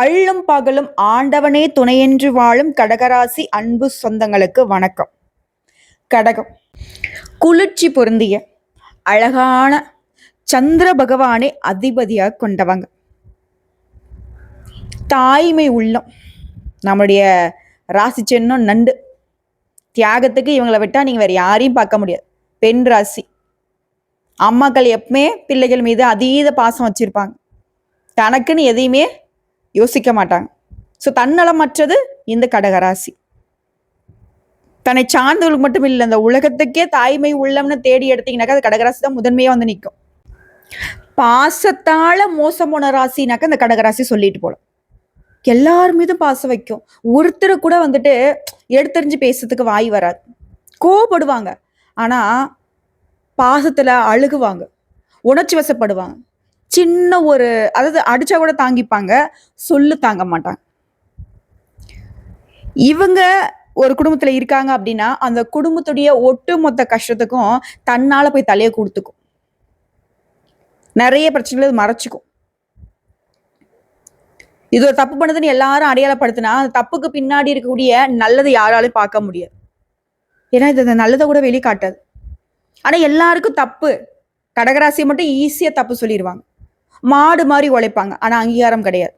அள்ளும் பகலும் ஆண்டவனே துணையென்று வாழும் கடகராசி அன்பு சொந்தங்களுக்கு வணக்கம். கடகம். குளிர்ச்சி பொருந்திய அழகான சந்திர பகவானை அதிபதியாக கொண்டவங்க. தாய்மை உள்ளம். நம்முடைய ராசி சின்னம் நண்டு. தியாகத்துக்கு இவங்களை விட்டால் நீங்கள் வேறு யாரையும் பார்க்க முடியாது. பெண் ராசி. அம்மாக்கள் எப்பவுமே பிள்ளைகள் மீது அதீத பாசம் வச்சுருப்பாங்க. தனக்குன்னு எதையுமே யோசிக்க மாட்டாங்க ஸோ தன்னலமற்றது இந்த கடகராசி. தன்னை சார்ந்தவர்களுக்கு மட்டும் இல்லை இந்த உலகத்துக்கே தாய்மை உள்ளம்னு தேடி எடுத்தீங்கன்னாக்கா அது கடகராசி தான் முதன்மையாக வந்து நிற்கும் பாசத்தால மோசம் போன ராசினாக்கா இந்த கடகராசி சொல்லிட்டு போகலாம் எல்லார் மீதும் பாசம் வைக்கும். ஒருத்தர் கூட வந்துட்டு எடுத்தறிஞ்சு பேசுறதுக்கு வாய் வராது. கோவப்படுவாங்க. ஆனால் பாசத்தில் அழுகுவாங்க. உணர்ச்சி வசப்படுவாங்க. சின்ன ஒரு அதாவது அடிச்சா கூட தாங்கிப்பாங்க சொல்லு தாங்க மாட்டாங்க. இவங்க ஒரு குடும்பத்துல இருக்காங்க அப்படின்னா அந்த குடும்பத்துடைய ஒட்டுமொத்த கஷ்டத்துக்கும் தன்னால போய் தலையை கொடுத்துக்கும். நிறைய பிரச்சனைகள் இது மறைச்சிக்கும். இது ஒரு தப்பு பண்ணதுன்னு எல்லாரும் அடையாளப்படுத்தினா அந்த தப்புக்கு பின்னாடி இருக்கக்கூடிய நல்லதை யாராலையும் பார்க்க முடியாது. ஏன்னா இது நல்லதை கூட வெளிக்காட்டாது. ஆனால் எல்லாருக்கும் தப்பு. கடகராசியை மட்டும் ஈஸியாக தப்பு சொல்லிடுவாங்க மாடு மாதிரி உழைப்பாங்க. ஆனா அங்கீகாரம் கிடையாது.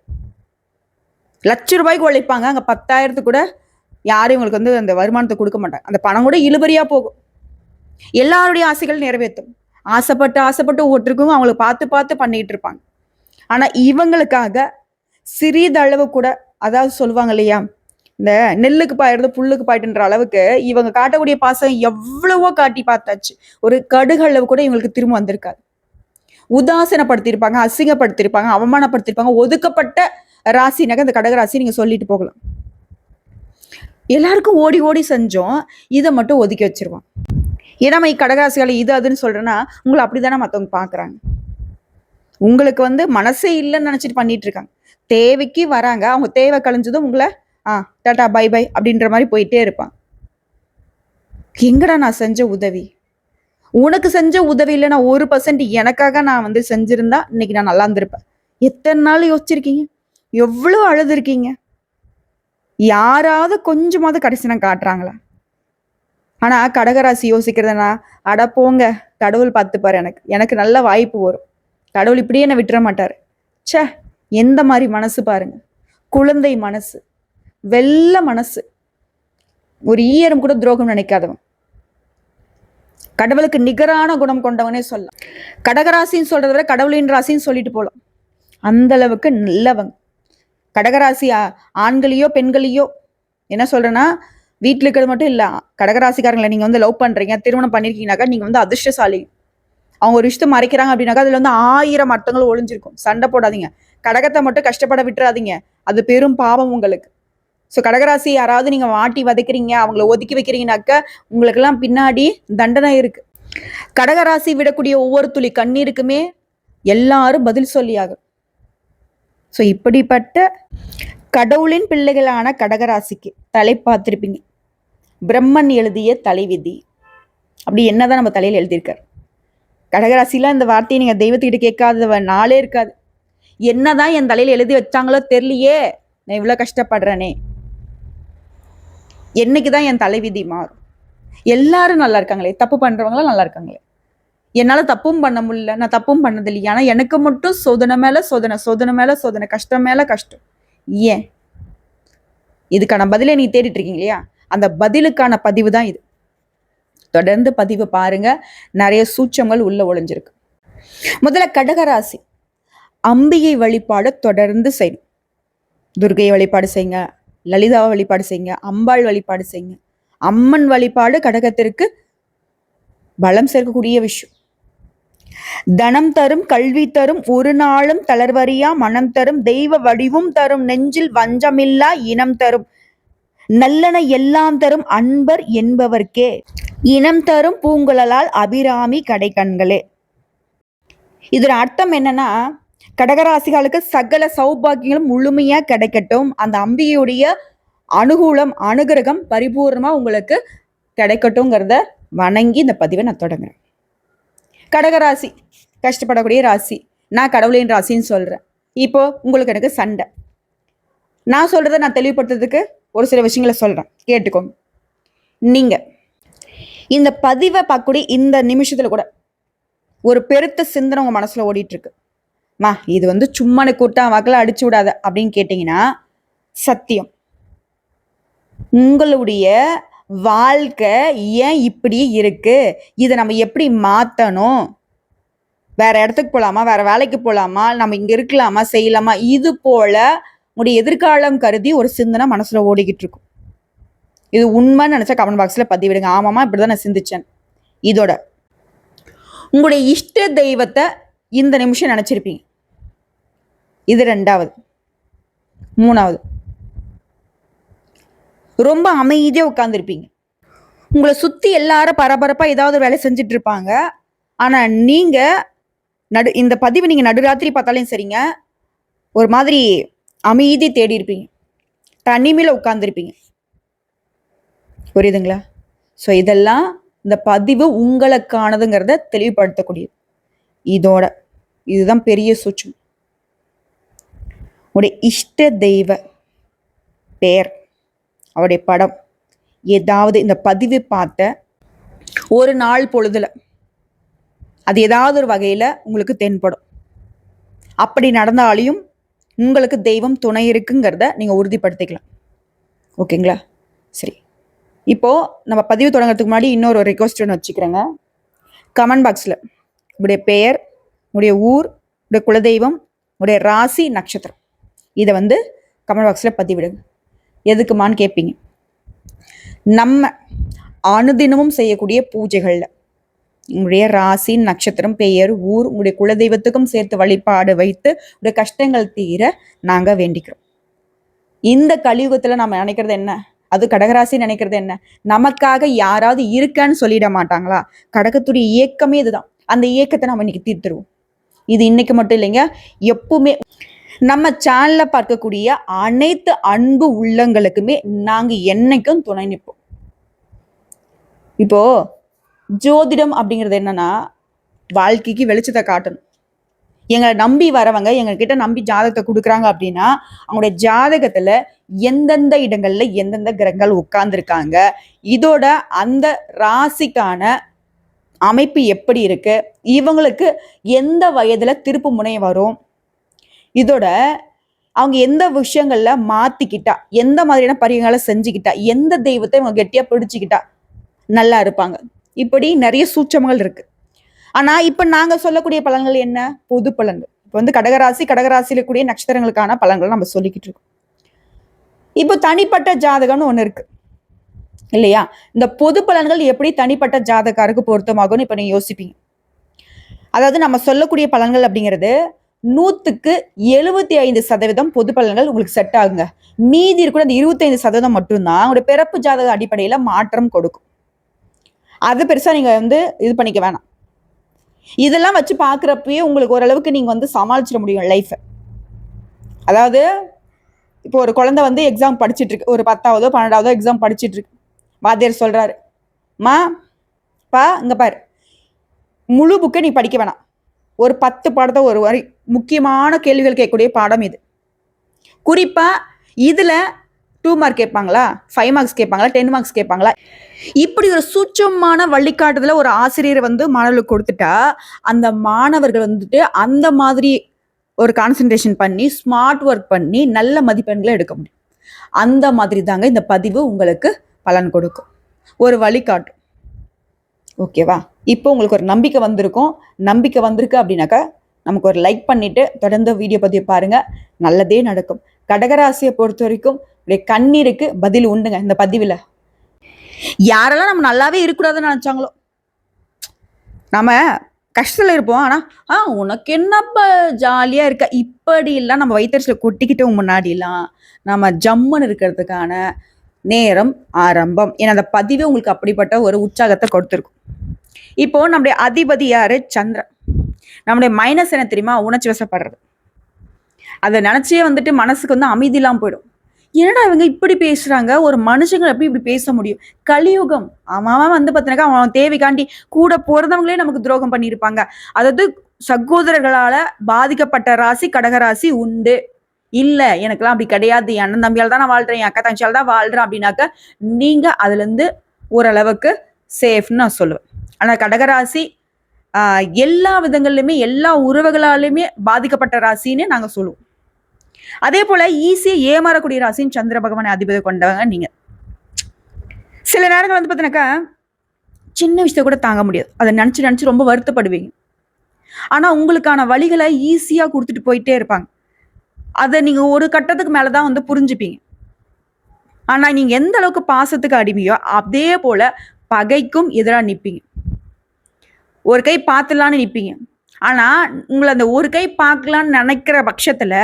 லட்ச ரூபாய்க்கு உழைப்பாங்க. அங்க பத்தாயிரத்துக்கு கூட யாரும் இவங்களுக்கு வந்து அந்த வருமானத்தை கொடுக்க மாட்டாங்க. அந்த பணம் கூட இழுபறியாக போகும். எல்லாருடைய ஆசைகள் நிறைவேற்றும். ஆசைப்பட்டு ஆசைப்பட்டு ஒவ்வொருத்தருக்கும் அவங்களை பார்த்து பார்த்து பண்ணிட்டு இருப்பாங்க. ஆனா இவங்களுக்காக சிறிதளவு கூட அதாவது சொல்லுவாங்க இல்லையா இந்த நெல்லுக்கு பாயிறது புல்லுக்கு பாயிட்டுன்ற அளவுக்கு இவங்க காட்டக்கூடிய பாசம் எவ்வளவோ காட்டி பார்த்தாச்சு. ஒரு கடுகளவு கூட இவங்களுக்கு திரும்ப வந்திருக்காது. உதாசீனப்படுத்தியிருப்பாங்க அசிங்கப்படுத்தியிருப்பாங்க அவமானப்படுத்தியிருப்பாங்க ஒதுக்கப்பட்ட ராசினாக்க இந்த கடகராசி நீங்கள் சொல்லிட்டு போகலாம். எல்லாருக்கும் ஓடி ஓடி செஞ்சோம் இதை மட்டும் ஒதுக்கி வச்சிருவான் ஏன்னா நம்ம கடகராசிகளை இது அதுன்னு சொல்கிறேன்னா உங்களை அப்படிதானே மற்றவங்க பார்க்குறாங்க உங்களுக்கு வந்து மனசே இல்லைன்னு நினச்சிட்டு பண்ணிட்டு இருக்காங்க. தேவைக்கு வராங்க அவங்க தேவை கழிஞ்சதும் உங்களை ஆ டாட்டா பை பை அப்படின்ற மாதிரி போயிட்டே இருப்பான் எங்கடா நான் செஞ்ச உதவி? உனக்கு செஞ்ச உதவி இல்லைன்னா ஒரு பர்சன்ட் எனக்காக நான் வந்து செஞ்சிருந்தா இன்னைக்கு நான் நல்லா இருந்திருப்பேன். எத்தனை நாள் யோசிச்சிருக்கீங்க? எவ்வளோ அழுதுருக்கீங்க? யாராவது கொஞ்சமாவது கடைசி நான் காட்டுறாங்களா? ஆனால் கடகராசி யோசிக்கிறதுனா அட போங்க கடவுள் பார்த்துப்பாரு எனக்கு. எனக்கு நல்ல வாய்ப்பு வரும். கடவுள் இப்படியே என்ன விட்டுற மாட்டார். சே எந்த மாதிரி மனசு பாருங்க. குழந்தை மனசு. வெள்ள மனசு. ஒரு ஈயரும் கூட துரோகம் நினைக்காதவன். கடவுளுக்கு நிகரான குணம் கொண்டவனே சொல்லலாம். கடகராசின்னு சொல்றத விட கடவுளின் ராசின்னு சொல்லிட்டு போகலாம் அந்த அளவுக்கு நல்லவங்க. கடகராசி ஆண்களையோ பெண்களையோ என்ன சொல்றேன்னா வீட்டில் இருக்கிறது மட்டும் இல்லை கடகராசிக்காரங்களை நீங்கள் வந்து லவ் பண்ணுறீங்க திருமணம் பண்ணியிருக்கீங்கனாக்கா நீங்கள் வந்து அதிர்ஷ்டசாலி. அவங்க ஒரு விஷயத்தை மறைக்கிறாங்க அப்படின்னாக்கா அதில் வந்து ஆயிரம் அர்த்தங்கள் ஒளிஞ்சிருக்கும். சண்டை போடாதீங்க. கடகத்தை மட்டும் கஷ்டப்பட விட்டுறாதீங்க. அது பெரும் பாவம் உங்களுக்கு. ஸோ கடகராசி யாராவது நீங்கள் வாட்டி வதைக்கிறீங்க அவங்கள ஒதுக்கி வைக்கிறீங்கனாக்கா உங்களுக்கெல்லாம் பின்னாடி தண்டனை இருக்கு. கடகராசி விடக்கூடிய ஒவ்வொரு துளி கண்ணீருக்குமே எல்லாரும் பதில் சொல்லியாகும். ஸோ இப்படிப்பட்ட கடவுளின் பிள்ளைகளான கடகராசிக்கு தலை பார்த்துருப்பீங்க. பிரம்மன் எழுதிய தலைவிதி. அப்படி என்னதான் நம்ம தலையில் எழுதியிருக்காரு. கடகராசிலாம் இந்த வார்த்தையை நீங்கள் தெய்வத்துக்கிட்ட கேட்காத நாளே இருக்காது. என்னதான் என் தலையில் எழுதி வச்சாங்களோ தெரியலையே. நான் இவ்வளோ கஷ்டப்படுறேனே. என்னைக்கு தான் என் தலைவிதி மாறும். எல்லாரும் நல்லா இருக்காங்களே தப்பு பண்ணுறவங்களாம் நல்லா இருக்காங்களே. என்னால் தப்பும் பண்ண முடியல நான் தப்பும் பண்ணது இல்லையா. ஆனால் எனக்கு மட்டும் சோதனை மேலே சோதனை சோதனை மேலே சோதனை கஷ்டம் மேலே கஷ்டம். ஏன்? இதுக்கான பதிலை நீ தேடிட்டு இருக்கீங்க இல்லையா அந்த பதிலுக்கான பதிவு தான் இது. தொடர்ந்து பதிவு பாருங்க. நிறைய சூச்சங்கள் உள்ள ஒளிஞ்சிருக்கு. முதல்ல கடகராசி. அம்பிகை வழிபாடு தொடர்ந்து செய்யணும். துர்கை வழிபாடு செய்யுங்க. லலிதாவை வழிபாடு செய்யுங்க அம்பாள் வழிபாடு செய்யுங்க. அம்மன் வழிபாடு கடகத்திற்கு பலம் சேர்க்கக்கூடிய விஷயம். தனம் தரும் கல்வி தரும் ஒரு நாளும் தளர்வரியா மனம் தரும் தெய்வ வடிவும் தரும் நெஞ்சில் வஞ்சமில்லா இனம் தரும். நல்லன எல்லாம் தரும் அன்பர் என்பவர்க்கே. இனம் தரும் பூங்குழலால் அபிராமி கடைக்கண்களே இதோட அர்த்தம் என்னன்னா கடகராசிகளுக்கு சகல சௌபாகியங்களும் முழுமையா கிடைக்கட்டும். அந்த அம்பிகையுடைய அனுகூலம் அனுகிரகம் பரிபூர்ணமா உங்களுக்கு கிடைக்கட்டும்ங்கிறத வணங்கி இந்த பதிவை நான் தொடங்குறேன். கடகராசி கஷ்டப்படக்கூடிய ராசி. நான் கடவுளின் ராசின்னு சொல்கிறேன் இப்போ உங்களுக்கு எனக்கு சண்டை. நான் சொல்கிறத நான் தெளிவுபடுத்துறதுக்கு ஒரு சில விஷயங்களை சொல்கிறேன் கேட்டுக்கோங்க. நீங்கள் இந்த பதிவை பார்க்கக்கூடிய இந்த நிமிஷத்தில் கூட ஒரு பெருத்த சிந்தனை உங்கள் மனசில் ஓடிட்டுருக்கு மா இது வந்து சும்மனு கூட்டா வாக்கில் அடிச்சு விடாத அப்படின்னு கேட்டிங்கன்னா சத்தியம். உங்களுடைய வாழ்க்கை ஏன் இப்படி இருக்கு? இதை நம்ம எப்படி மாற்றணும் வேற இடத்துக்கு போகலாமா வேற வேலைக்கு போகலாமா நம்ம இங்க இருக்கலாமா? செய்யலாமா? இது போல உங்களுடைய எதிர்காலம் கருதி ஒரு சிந்தனை மனசுல ஓடிக்கிட்டு இருக்கும். இது உண்மைன்னு நினைச்சா கமெண்ட் பாக்ஸ்ல பதிவிடுங்க. ஆமாமா இப்படிதான் நான் சிந்திச்சேன். இதோட. உங்களுடைய இஷ்ட தெய்வத்தை இந்த நிமிஷம் நினச்சிருப்பீங்க. இது ரெண்டாவது. மூணாவது. ரொம்ப அமைதியாக உட்காந்துருப்பீங்க உங்களை சுற்றி எல்லாரும் பரபரப்பாக ஏதாவது வேலை செஞ்சுட்டு இருப்பாங்க ஆனால் நீங்கள் நடு இந்த பதிவு நீங்கள் நடுராத்திரி பார்த்தாலும் சரிங்க. ஒரு மாதிரி அமைதி தேடி இருப்பீங்க தனிமையில் உட்காந்துருப்பீங்க புரியுதுங்களா? ஸோ இதெல்லாம் இந்த பதிவு உங்களுக்கானதுங்கிறத தெளிவுபடுத்தக்கூடியது. இதோட இதுதான் பெரிய சூட்சம். உடைய இஷ்ட தெய்வ பெயர் அவருடைய படம் ஏதாவது இந்த பதிவு பார்த்த ஒரு நாள் பொழுதில் அது ஏதாவது ஒரு வகையில் உங்களுக்கு தென்படும். அப்படி நடந்தாலையும் உங்களுக்கு தெய்வம் துணை இருக்குங்கிறத நீங்கள் உறுதிப்படுத்திக்கலாம். ஓகேங்களா? சரி. இப்போது நம்ம பதிவு தொடங்குறதுக்கு முன்னாடி இன்னொரு ரெக்வஸ்ட் ஒன்று வச்சுக்கிறேங்க. கமெண்ட் பாக்ஸில் உங்களுடைய பெயர் உங்களுடைய ஊர் உடைய குலதெய்வம் உடைய ராசி நட்சத்திரம். இதை வந்து கமெண்ட் பாக்ஸில் பதிவிடுங்க. எதுக்குமான்னு கேட்பீங்க நம்ம அனுதினமும் செய்யக்கூடிய பூஜைகளில் உங்களுடைய ராசி நட்சத்திரம் பெயர் ஊர் உங்களுடைய குலதெய்வத்துக்கும் சேர்த்து வழிபாடு வைத்து உங்களுடைய கஷ்டங்கள் தீர நாங்கள் வேண்டிக்கிறோம். இந்த கலியுகத்தில் நம்ம நினைக்கிறது என்ன? அது கடகராசி நினைக்கிறது என்ன? நமக்காக யாராவது இருக்கான்னு சொல்லிட மாட்டாங்களா? கடகத்துடைய இயக்கமே இதுதான். அந்த இயக்கத்தை நம்ம இன்னைக்கு தீர்த்துருவோம். இது இன்னைக்கு மட்டும் இல்லைங்க. எப்பவுமே நம்ம சேனல்ல பார்க்கக்கூடிய அனைத்து அன்பு உள்ளங்களுக்குமே நாங்க என்னைக்கும் துணை நிற்போம். இப்போ ஜோதிடம் அப்படிங்கிறது என்னன்னா வாழ்க்கைக்கு வெளிச்சத்தை காட்டணும். எங்களை நம்பி வரவங்க எங்ககிட்ட நம்பி ஜாதகத்தை கொடுக்குறாங்க அப்படின்னா அவங்களுடைய ஜாதகத்துல எந்தெந்த இடங்கள்ல எந்தெந்த கிரகங்கள் உட்கார்ந்துருக்காங்க இதோட அந்த ராசிக்கான அமைப்பு எப்படி இருக்கு? இவங்களுக்கு எந்த வயதுல திருப்பு முனை வரும்? இதோட அவங்க எந்த விஷயங்கள்ல மாத்திக்கிட்டா எந்த மாதிரியான பரிகாரங்களை செஞ்சுக்கிட்டா எந்த தெய்வத்தை இவங்க கெட்டியா பிடிச்சிக்கிட்டா நல்லா இருப்பாங்க. இப்படி நிறைய சூட்சமங்கள் இருக்கு. ஆனா இப்ப நாங்க சொல்லக்கூடிய பலன்கள் என்ன? பொது பலன்கள். இப்போ வந்து கடகராசி கடகராசியில கூடிய நட்சத்திரங்களுக்கான பலன்கள் நம்ம சொல்லிக்கிட்டு இருக்கோம். இப்போ தனிப்பட்ட ஜாதகம்னு ஒன்று இருக்கு. இல்லையா? இந்த பொது பலன்கள் எப்படி தனிப்பட்ட ஜாதகாருக்கு பொருத்தமாகும்னு இப்ப நீங்கள் யோசிப்பீங்க. அதாவது நம்ம சொல்லக்கூடிய பலன்கள் அப்படிங்கிறது நூத்துக்கு எழுபத்தி ஐந்து சதவீதம் பொது பலன்கள் உங்களுக்கு செட் ஆகுங்க. மீதி இருக்கிற அந்த இருபத்தைந்து சதவீதம் மட்டும்தான் உங்களுடைய பிறப்பு ஜாதக அடிப்படையில மாற்றம் கொடுக்கும். அது பெருசா நீங்க வந்து இது பண்ணிக்க வேணாம். இதெல்லாம் வச்சு பார்க்குறப்பயே உங்களுக்கு ஓரளவுக்கு நீங்க வந்து சமாளிச்சிட முடியும் லைஃப்பை அதாவது இப்போ ஒரு குழந்தை வந்து எக்ஸாம் படிச்சுட்டு இருக்கு. ஒரு பத்தாவதோ பன்னெண்டாவதோ எக்ஸாம் படிச்சுட்டு இருக்கு. வாத்தியார் சொல்கிறாரு மா பா இங்கே பாரு. முழு புக்கை நீ படிக்க வேணாம். ஒரு பத்து பாடத்தை ஒரு வரி முக்கியமான கேள்விகள் கேட்கக்கூடிய பாடம் இது. குறிப்பாக இதில் டூ மார்க் கேட்பாங்களா? ஃபைவ் மார்க்ஸ் கேட்பாங்களா? டென் மார்க்ஸ் கேட்பாங்களா? இப்படி ஒரு சூட்சமான வழிகாட்டுதல ஒரு ஆசிரியர் வந்து மாணவர்களுக்கு கொடுத்துட்டா அந்த மாணவர்கள் வந்துட்டு அந்த மாதிரி ஒரு கான்சென்ட்ரேஷன் பண்ணி ஸ்மார்ட் ஒர்க் பண்ணி நல்ல மதிப்பெண்களை எடுக்க முடியும். அந்த மாதிரி தாங்க இந்த பதிவு உங்களுக்கு பலன் கொடுக்கும். ஒரு வழிகாட்டும் ஓகேவா இப்போ உங்களுக்கு ஒரு நம்பிக்கை வந்திருக்கும். நம்பிக்கை வந்திருக்கு அப்படின்னாக்கா நமக்கு ஒரு லைக் பண்ணிவிட்டு தொடர்ந்து வீடியோ பதிவு பாருங்கள் நல்லதே நடக்கும். கடகராசியை பொறுத்த வரைக்கும் இப்படி கண்ணீருக்கு பதில் உண்டுங்க இந்த பதிவில். யாரெல்லாம் நம்ம நல்லாவே இருக்கக்கூடாதுன்னு நினச்சாங்களோ. நம்ம கஷ்டத்தில் இருப்போம். ஆனால் ஆ உனக்கு என்னப்பா ஜாலியாக இருக்க? இப்படிலாம் நம்ம வயிற்றுல கொட்டிக்கிட்டோம் முன்னாடிலாம். நம்ம ஜம்முன்னு இருக்கிறதுக்கான நேரம் ஆரம்பம். ஏன்னா அந்த பதிவே உங்களுக்கு அப்படிப்பட்ட ஒரு உற்சாகத்தை கொடுத்துருக்கும். இப்போ நம்முடைய அதிபதி யாரு? சந்திரன். நம்முடைய மைனஸ் என்ன தெரியுமா? உணர்ச்சி வசப்படுறது. அதை நினச்சே வந்துட்டு மனசுக்கு வந்து அமைதி போயிடும். என்னடா இவங்க இப்படி பேசுறாங்க? ஒரு மனுஷங்க எப்படி இப்படி பேச முடியும்? கலியுகம். அவன் அவன் வந்து பார்த்தினாக்கா அவன் தேவைக்காண்டி கூட பிறந்தவங்களே நமக்கு துரோகம் பண்ணியிருப்பாங்க. அதாவது சகோதரர்களால பாதிக்கப்பட்ட ராசி கடகராசி உண்டு. இல்லை எனக்கெல்லாம் அப்படி கிடையாது. என் அண்ணன் தம்பியால் தான் நான் வாழ்கிறேன் என் அக்கா தங்கச்சியால் தான் வாழ்கிறேன் அப்படின்னாக்க நீங்கள் அதுலேருந்து ஓரளவுக்கு சேஃப்னு நான் சொல்லுவேன். ஆனால் கடகராசி எல்லா விதங்கள்லையுமே எல்லா உறவுகளாலையுமே பாதிக்கப்பட்ட ராசின்னு நாங்கள் சொல்லுவோம். அதே போல் ஈஸியாக ஏமாறக்கூடிய ராசின்னு சந்திர பகவானை அதிபதி கொண்டவங்க நீங்கள் சில நேரங்கள் வந்து பார்த்தீங்கன்னாக்கா சின்ன விஷயத்த கூட தாங்க முடியாது. அதை நினச்சி நினச்சி ரொம்ப வருத்தப்படுவீங்க. ஆனால் உங்களுக்கான வழிகளை ஈஸியாக கொடுத்துட்டு போயிட்டே இருப்பாங்க. அதை நீங்கள் ஒரு கட்டத்துக்கு மேலே தான் வந்து புரிஞ்சுப்பீங்க. ஆனால் நீங்கள் எந்த அளவுக்கு பாசத்துக்கு அடிமையோ அதே போல் பகைக்கும் எதிராக நிற்பீங்க ஒரு கை பார்த்துலான்னு நிற்பீங்க ஆனால் உங்களை அந்த ஒரு கை பார்க்கலான்னு நினைக்கிற பட்சத்தில்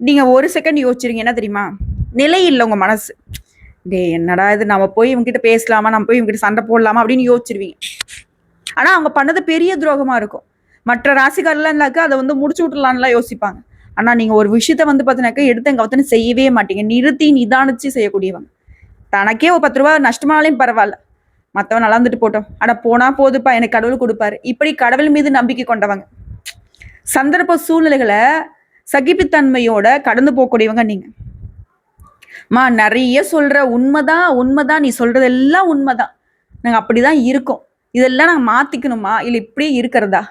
நீங்கள் ஒரு செகண்ட் யோசிச்சிருங்க என்ன தெரியுமா? நிலை இல்லை உங்கள் மனசு. டே என்னடா இது? நம்ம போய் இவங்ககிட்ட பேசலாமா? நம்ம போய் இவங்ககிட்ட சண்டை போடலாமா? அப்படின்னு யோசிச்சிருவீங்க. ஆனால் அவங்க பண்ணது பெரிய துரோகமாக இருக்கும். மற்ற ராசிக்காரெல்லாம் இருந்தாக்கா அதை வந்து முடிச்சு விட்டுலான்லாம் யோசிப்பாங்க. ஆனால் நீங்கள் ஒரு விஷயத்த வந்து பார்த்தீங்கன்னாக்கா எடுத்து எங்கள் அவத்தனை செய்யவே மாட்டீங்க. நிறுத்தி நிதானிச்சு செய்யக்கூடியவங்க தனக்கே ஒரு பத்து ரூபா நஷ்டமானாலையும் பரவாயில்ல. மற்றவன் நல்லா போட்டோம். ஆனால் போனால் போதுப்பா எனக்கு கடவுள் கொடுப்பாரு. இப்படி கடவுள் மீது நம்பிக்கை கொண்டவங்க. சந்தர்ப்ப சூழ்நிலைகளை சகிப்புத்தன்மையோட கடந்து போகக்கூடியவங்க நீங்கள் மா நிறைய சொல்கிற உண்மைதான் உண்மைதான். நீ சொல்றதெல்லாம் உண்மைதான். நாங்கள் அப்படி தான் இருக்கோம். இதெல்லாம் நாங்கள் மாற்றிக்கணுமா இல்லை இப்படியே இருக்கிறதா?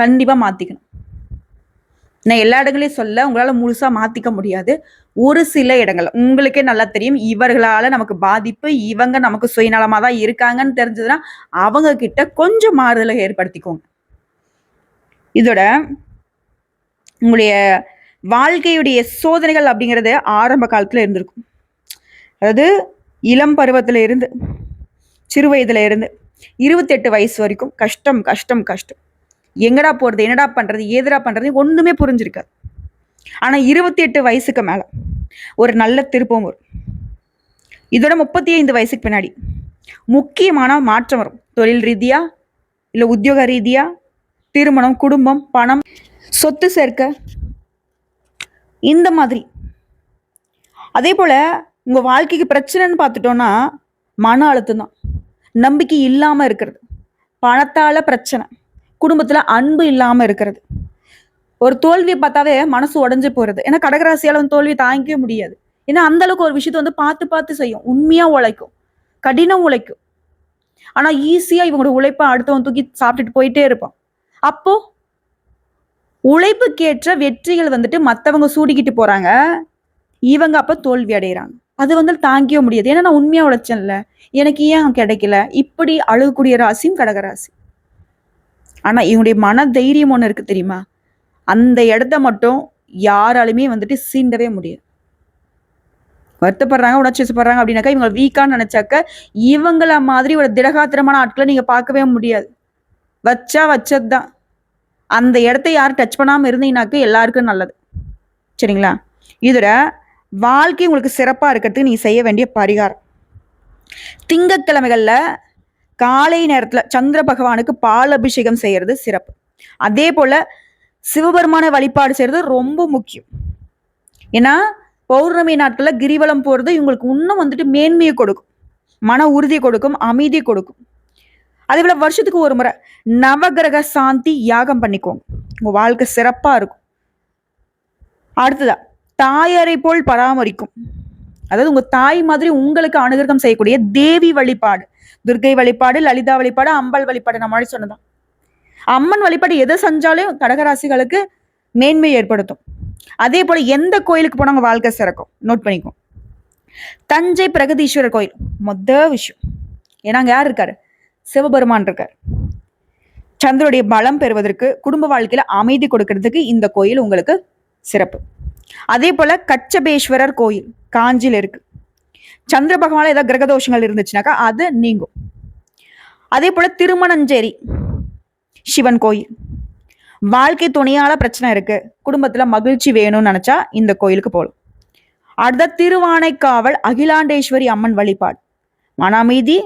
கண்டிப்பாக மாற்றிக்கணும் நான் எல்லா இடங்களையும் சொல்ல உங்களால் முழுசாக மாற்றிக்க முடியாது. ஒரு சில இடங்கள். உங்களுக்கே நல்லா தெரியும். இவர்களால் நமக்கு பாதிப்பு இவங்க நமக்கு சுயநலமாக தான் இருக்காங்கன்னு தெரிஞ்சதுன்னா அவங்க கிட்ட கொஞ்சம் மாறுதலை ஏற்படுத்திக்கோங்க. இதோட உங்களுடைய வாழ்க்கையுடைய சோதனைகள் அப்படிங்கிறது ஆரம்ப காலத்தில் இருந்திருக்கும். அதாவது இளம் பருவத்தில் இருந்து சிறு வயதில் இருந்து இருபத்தெட்டு வயசு வரைக்கும் கஷ்டம் கஷ்டம் கஷ்டம். எங்கடா போகிறது என்னடா பண்ணுறது ஏதுடா பண்ணுறது ஒன்றுமே புரிஞ்சிருக்காது. ஆனால் இருபத்தி எட்டு வயசுக்கு மேலே ஒரு நல்ல திருப்பம் வரும். இதோட முப்பத்தி ஐந்து வயசுக்கு பின்னாடி முக்கியமான மாற்றம் வரும். தொழில் ரீதியாக இல்லை உத்தியோக ரீதியாக திருமணம் குடும்பம் பணம் சொத்து சேர்க்க. இந்த மாதிரி. அதே போல் உங்கள் வாழ்க்கைக்கு பிரச்சனைன்னு பார்த்துட்டோன்னா மன அழுத்தம் தான். நம்பிக்கை இல்லாமல் இருக்கிறது. பணத்தால் பிரச்சனை. குடும்பத்தில் அன்பு இல்லாமல் இருக்கிறது. ஒரு தோல்வியை பார்த்தாவே மனசு உடஞ்சு போகிறது ஏன்னா கடகராசியால் வந்து தோல்வியை தாங்கிக்கவே முடியாது. ஏன்னா அந்த அளவுக்கு ஒரு விஷயத்தை வந்து பார்த்து பார்த்து செய்யும். உண்மையாக உழைக்கும். கடினம் உழைக்கும். ஆனால் ஈஸியாக இவங்களோட உழைப்பை அடுத்தவன் தூக்கி சாப்பிட்டுட்டு போயிட்டே இருப்பான். அப்போ உழைப்புக்கேற்ற வெற்றிகள் வந்துட்டு மற்றவங்க சூடிக்கிட்டு போகிறாங்க இவங்க அப்போ தோல்வி அடைகிறாங்க அது வந்து தாங்கிக்க முடியாது. ஏன்னா நான் உண்மையாக உழைச்சேன்ல. எனக்கு ஏன் கிடைக்கல? இப்படி அழுகக்கூடிய ராசியும் கடகராசி. ஆனால் இவனுடைய மன தைரியம் ஒன்று இருக்குது தெரியுமா? அந்த இடத்த மட்டும் யாராலுமே வந்துட்டு சீண்டவே முடியாது. வருத்தப்படுறாங்க உணர்ச்சிப்படுறாங்க அப்படின்னாக்கா இவங்க வீக்கான்னு நினைச்சாக்க இவங்கள மாதிரி ஒரு திடகாத்திரமான ஆட்களை நீங்கள் பார்க்கவே முடியாது. வச்சா வச்சது தான் அந்த இடத்த யாரும் டச் பண்ணாமல் இருந்தீங்கனாக்க எல்லாருக்கும் நல்லது. சரிங்களா? இதில் வாழ்க்கை உங்களுக்கு சிறப்பாக இருக்கிறதுக்கு நீங்கள் செய்ய வேண்டிய பரிகாரம். திங்கட்கிழமைகளில் காலை நேரத்தில் சந்திர பகவானுக்கு பால் அபிஷேகம் செய்கிறது சிறப்பு. அதே போல் சிவபெருமான வழிபாடு செய்கிறது ரொம்ப முக்கியம். ஏன்னா பௌர்ணமி நாட்களில் கிரிவலம் போகிறது இவங்களுக்கு இன்னும் வந்துட்டு மேன்மையை கொடுக்கும். மன உறுதியை கொடுக்கும் அமைதியை கொடுக்கும். அதே போல வருஷத்துக்கு ஒரு முறை நவகிரக சாந்தி யாகம் பண்ணிக்கோங்க. உங்க வாழ்க்கை சிறப்பா இருக்கும். அடுத்ததா தாயாரை போல் பராமரிக்கும். அதாவது உங்க தாய் மாதிரி உங்களுக்கு அனுகிரகம் செய்யக்கூடிய தேவி வழிபாடு. துர்க்கை வழிபாடு லலிதா வழிபாடு அம்பாள் வழிபாடு நம்ம முன்னாடி சொன்னதான் அம்மன் வழிபாடு எதை செஞ்சாலும் கடகராசிகளுக்கு மேன்மை ஏற்படுத்தும். அதே போல எந்த கோயிலுக்கு போனாங்க வாழ்க்கை சிறக்கும். நோட் பண்ணிக்கோ. தஞ்சை பிரகதீஸ்வரர் கோயில். மொத்த விஷயம். ஏன்னா அங்க யார் இருக்காரு? சிவபெருமான் இருக்கார். சந்திரனுடைய பலம் பெறுவதற்கு குடும்ப வாழ்க்கையில அமைதி கொடுக்கறதுக்கு இந்த கோயில் உங்களுக்கு சிறப்பு. அதே போல கச்சபேஸ்வரர் கோயில் காஞ்சியில் இருக்கு. சந்திர பகவான் ஏதாவது கிரகதோஷங்கள் இருந்துச்சுனாக்கா அது நீங்கும். அதே போல திருமணஞ்சேரி சிவன் கோயில். வாழ்க்கை துணையால பிரச்சனை இருக்கு. குடும்பத்துல மகிழ்ச்சி வேணும்னு நினைச்சா இந்த கோயிலுக்கு போகலாம் அடுத்த திருவானைக்காவல் அகிலாண்டேஸ்வரி அம்மன் வழிபாடு. மன அமைதி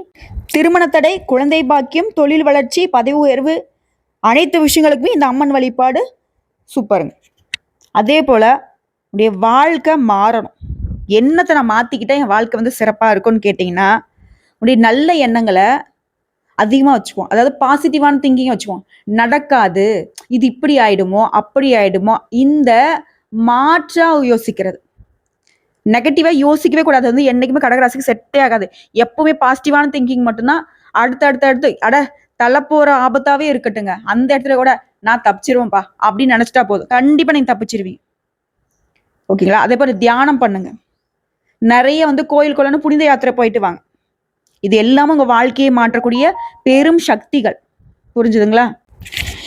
திருமண தடை குழந்தை பாக்கியம் தொழில் வளர்ச்சி பதவி உயர்வு அனைத்து விஷயங்களுக்குமே இந்த அம்மன் வழிபாடு சூப்பருங்க அதே போல உடைய வாழ்க்கை மாறணும். என்னத்தை நான் மாற்றிக்கிட்டேன் என் வாழ்க்கை வந்து சிறப்பாக இருக்கும்னு கேட்டிங்கன்னா உடைய நல்ல எண்ணங்களை அதிகமாக வச்சுக்குவோம் அதாவது பாசிட்டிவான திங்கிங்கை வச்சுக்குவோம் நடக்காது இது இப்படி ஆயிடுமோ அப்படி ஆயிடுமோ இந்த மாற்றா யோசிக்கிறது. நெகட்டிவாக யோசிக்கவே கூடாது. வந்து என்றைக்குமே கடகராசிக்கு செட்டே ஆகாது. எப்பவுமே பாசிட்டிவான திங்கிங் மட்டும்தான் அடுத்து அடுத்து அடுத்து அட தலை போகிற ஆபத்தாகவே இருக்கட்டுங்க. அந்த இடத்துல கூட நான் தப்பிச்சிருவேன்ப்பா அப்படின்னு நினச்சிட்டா போதும். கண்டிப்பாக நீங்கள் தப்பிச்சிருவீங்க. ஓகேங்களா? அதே போல் தியானம் பண்ணுங்க. நிறைய வந்து கோயில் கோயில்னு புனித யாத்திரை போயிட்டு வாங்க. இது எல்லாமே உங்க வாழ்க்கையை மாற்றக்கூடிய பெரும் சக்திகள். புரிஞ்சுதுங்களா?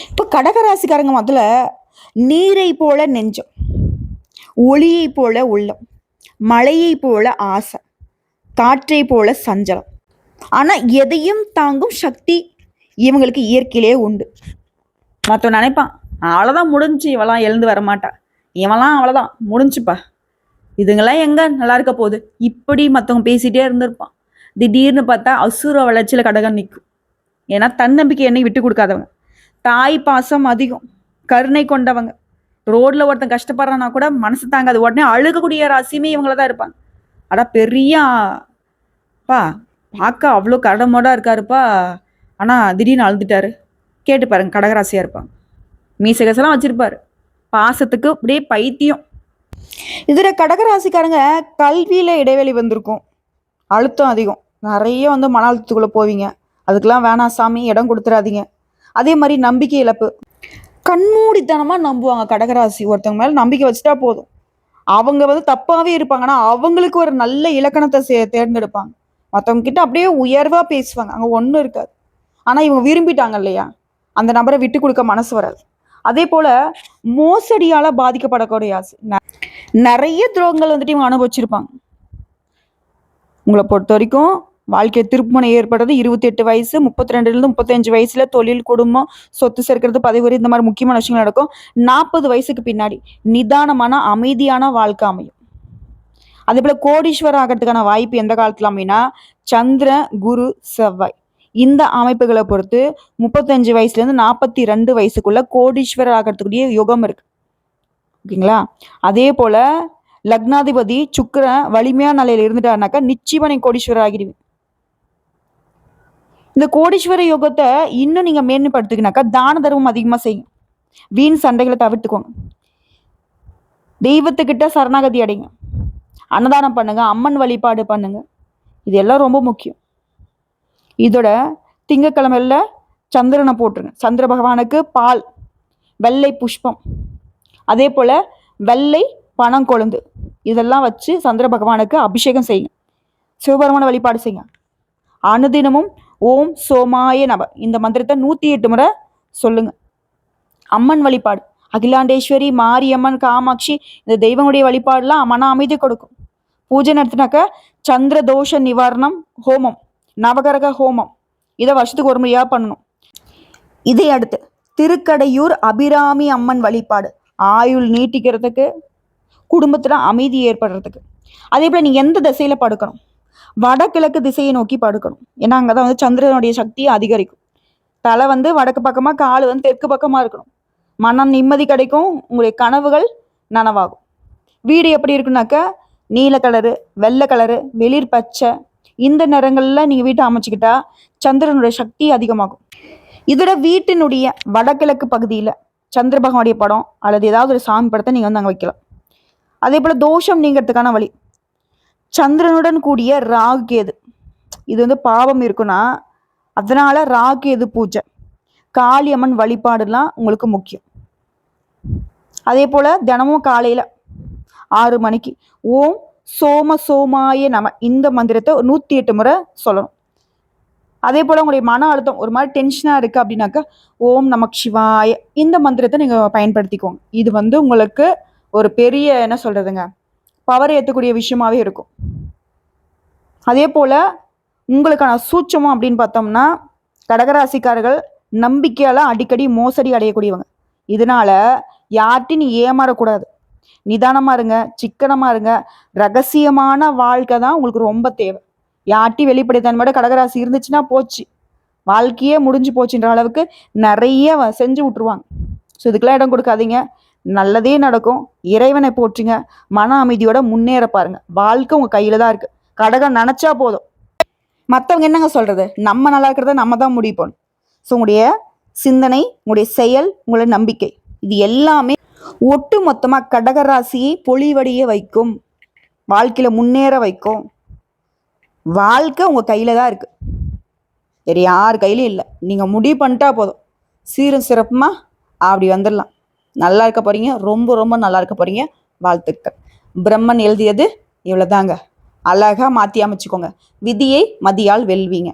இப்போ கடகராசிக்காரங்க முதல்ல நீரை போல நெஞ்சம் ஒளியை போல உள்ளம் மழையை போல ஆசை காற்றை போல சஞ்சலம். ஆனால் எதையும் தாங்கும் சக்தி இவங்களுக்கு இயற்கையிலே உண்டு. மற்றவன் நினைப்பான் அவ்வளோதான் முடிஞ்சு இவெல்லாம் எழுந்து வரமாட்டா. இவெல்லாம் அவ்வளோதான் முடிஞ்சுப்பா. இதுங்கெல்லாம் எங்க? நல்லா இருக்க போகுது. இப்படி மற்றவங்க பேசிட்டே இருந்திருப்பான். திடீர்னு பார்த்தா அசுர வளர்ச்சியில் கடகம் நிற்கும் ஏன்னா தன்னம்பிக்கை என்னை விட்டு கொடுக்காதவங்க. தாய் பாசம் அதிகம். கருணை கொண்டவங்க. ரோட்ல ஒருத்தன் கஷ்டப்படுறான்னா கூட மனசு தாங்காது. உடனே அழுகக்கூடிய ராசியுமே இவங்கள தான் இருப்பாங்க. அடா பெரிய பா பார்க்க அவ்வளோ கடமோடாக இருக்காருப்பா. ஆனால் திடீர்னு அழுதுட்டாரு. கேட்டு பாருங்க கடகராசியாக இருப்பாங்க. மீசகசெல்லாம் வச்சிருப்பாரு. பாசத்துக்கு அப்படியே பைத்தியம். இதில் கடகராசிக்காரங்க கல்வியில் இடைவெளி வந்திருக்கும். அழுத்தம் அதிகம். நிறைய வந்து மன அழுத்தத்துக்குள்ளே போவீங்க. அதுக்கெல்லாம் வேணாம் சாமி இடம் கொடுத்துறாதீங்க. அதே மாதிரி நம்பிக்கை இழப்பு. கண்மூடித்தனமாக நம்புவாங்க கடகராசி. ஒருத்தவங்க மேலே நம்பிக்கை வச்சுட்டா போதும். அவங்க வந்து தப்பாகவே இருப்பாங்க. ஆனால் அவங்களுக்கு ஒரு நல்ல இலக்கணத்தை சே தேர்ந்தெடுப்பாங்க. மற்றவங்க கிட்ட அப்படியே உயர்வாக பேசுவாங்க. அங்கே ஒன்றும் இருக்காது. ஆனால் இவங்க விரும்பிட்டாங்க இல்லையா? அந்த நபரை விட்டு கொடுக்க மனசு வராது. அதே போல் மோசடியால் பாதிக்கப்படக்கூடிய ஆசை. ந- நிறைய துரோகங்கள் வந்துட்டு இவங்க அனுபவிச்சிருப்பாங்க. உங்களை பொறுத்த வரைக்கும் வாழ்க்கை திருப்பமனை ஏற்படுறது இருபத்தி எட்டு வயசு முப்பத்தி ரெண்டுலேருந்து முப்பத்தஞ்சு வயசுல தொழில் குடும்பம் சொத்து சேர்க்கறது பதவி இந்த மாதிரி முக்கியமான விஷயங்கள் நடக்கும். நாற்பது வயசுக்கு பின்னாடி நிதானமான அமைதியான வாழ்க்கை அமையும். அதே போல் கோடீஸ்வரர் ஆகிறதுக்கான வாய்ப்பு எந்த காலத்தில் அமைனா சந்திரன் குரு செவ்வாய். இந்த அமைப்புகளை பொறுத்து முப்பத்தஞ்சு வயசுலேருந்து நாற்பத்தி ரெண்டு வயசுக்குள்ள கோடீஸ்வரர் ஆகிறதுக்குரிய யுகம் இருக்கு. ஓகேங்களா? அதே போல லக்னாதிபதி சுக்கரன் வலிமையான நிலையில் இருந்துட்டாருனாக்கா நிச்சயமா நீங்க கோடீஸ்வரர் ஆகிடுவீங்க. இந்த கோடீஸ்வர யோகத்தை இன்னும் நீங்க மேன்மைப்படுத்துக்கினாக்கா தான தர்மம் அதிகமா செய்யும். வீண் சண்டைகளை தவிர்த்துக்கோங்க. தெய்வத்துக்கிட்ட சரணாகதி அடைங்க. அன்னதானம் பண்ணுங்க அம்மன் வழிபாடு பண்ணுங்க. இது எல்லாம் ரொம்ப முக்கியம். இதோட திங்கக்கிழமையில சந்திரனை போட்டுருங்க. சந்திர பகவானுக்கு பால் வெள்ளை புஷ்பம். அதே போல வெள்ளை பனங்கொழுந்து. இதெல்லாம் வச்சு சந்திர பகவானுக்கு அபிஷேகம் செய்யுங்க சிவபெருமான வழிபாடு செய்யுங்க அனுதினமும் ஓம் சோமாய நப இந்த மந்திரத்தை நூற்றி எட்டு முறை சொல்லுங்க. அம்மன் வழிபாடு. அகிலாண்டேஸ்வரி மாரியம்மன் காமாட்சி இந்த தெய்வங்களுடைய வழிபாடுலாம் மன அமைதி கொடுக்கும். பூஜை நடத்தினாக்க சந்திர தோஷ நிவாரணம் ஹோமம். நவகரக ஹோமம். இதை வருஷத்துக்கு ஒரு முறையாக பண்ணணும். இதை அடுத்து திருக்கடையூர் அபிராமி அம்மன் வழிபாடு. ஆயுள் நீட்டிக்கிறதுக்கு குடும்பத்தில் அமைதி ஏற்படுறதுக்கு. அதே போல் நீங்கள் எந்த திசையில் படுக்கணும்? வடகிழக்கு திசையை நோக்கி படுக்கணும். ஏன்னா அங்கே தான் வந்து சந்திரனுடைய சக்தியை அதிகரிக்கும். தலை வந்து வடக்கு பக்கமாக கால் வந்து தெற்கு பக்கமாக இருக்கணும். மனம் நிம்மதி கிடைக்கும். உங்களுடைய கனவுகள் நனவாகும். வீடு எப்படி இருக்குனாக்கா நீல கலரு வெள்ளை கலரு வெளிர் பச்சை. இந்த நிறங்களில் நீங்கள் வீட்டை அமைச்சிக்கிட்டா சந்திரனுடைய சக்தி அதிகமாகும். இதோட வீட்டினுடைய வடகிழக்கு பகுதியில் சந்திர பகவானுடைய படம் அல்லது ஏதாவது ஒரு சாமி படத்தை நீங்கள் வந்து அங்கே வைக்கலாம். அதே போல் தோஷம் நீங்கிறதுக்கான வழி. சந்திரனுடன் கூடிய ராகு கேது. இது வந்து பாவம் இருக்குன்னா அதனால ராகு கேது பூஜை. காளியம்மன் வழிபாடுலாம் உங்களுக்கு முக்கியம். அதே போல் தினமும் காலையில் ஆறு மணிக்கு ஓம் சோம சோமாய நம இந்த மந்திரத்தை நூற்றி எட்டு முறை சொல்லணும். அதே போல் உங்களுடைய மன அழுத்தம் ஒரு மாதிரி டென்ஷனாக இருக்குது அப்படின்னாக்கா ஓம் நமக் சிவாய இந்த மந்திரத்தை நீங்கள் பயன்படுத்திக்கோங்க. இது வந்து உங்களுக்கு ஒரு பெரிய என்ன சொல்றதுங்க பவர் ஏற்றக்கூடிய விஷயமாவே இருக்கும். அதே போல உங்களுக்கான சூட்சமம் அப்படின்னு பார்த்தோம்னா கடகராசிக்காரர்கள் நம்பிக்கையால அடிக்கடி மோசடி அடையக்கூடியவங்க. இதனால யார்ட்டையும் நீ ஏமாறக்கூடாது. நிதானமா இருங்க சிக்கனமா இருங்க. ரகசியமான வாழ்க்கை தான் உங்களுக்கு ரொம்ப தேவை. யார்ட்டையும் வெளிப்படைத்தன்மையோட கடகராசி இருந்துச்சுன்னா போச்சு. வாழ்க்கையே முடிஞ்சு போச்சுன்ற அளவுக்கு நிறைய செஞ்சு விட்டுருவாங்க. ஸோ இதுக்கெல்லாம் இடம் கொடுக்காதீங்க. நல்லதே நடக்கும். இறைவனை போற்றுங்க. மன அமைதியோட முன்னேற பாருங்க. வாழ்க்கை உங்க கையில தான் இருக்கு. கடகம் நினைச்சா போதும். மற்றவங்க என்னங்க சொல்றது? நம்ம நல்லா இருக்கிறத நம்ம தான் முடிவு பண்ணணும். ஸோ உங்களுடைய சிந்தனை உங்களுடைய செயல் உங்களுடைய நம்பிக்கை இது எல்லாமே ஒட்டு மொத்தமாக கடகராசியை பொழிவடிய வைக்கும். வாழ்க்கையில் முன்னேற வைக்கும். வாழ்க்கை உங்கள் கையில் தான் இருக்குது வேறு யார் கையிலும் இல்லை. நீங்கள் முடிவு பண்ணிட்டா போதும். சீரும் சிறப்புமா? அப்படி வந்துடலாம். நல்லா இருக்க போகிறீங்க ரொம்ப ரொம்ப நல்லா இருக்க போகிறீங்க வாழ்த்துக்கள். பிரம்மன் எழுதியது இவ்வளோதாங்க அழகாக மாற்றி அமைச்சுக்கோங்க. விதியை மதியால் வெல்வீங்க.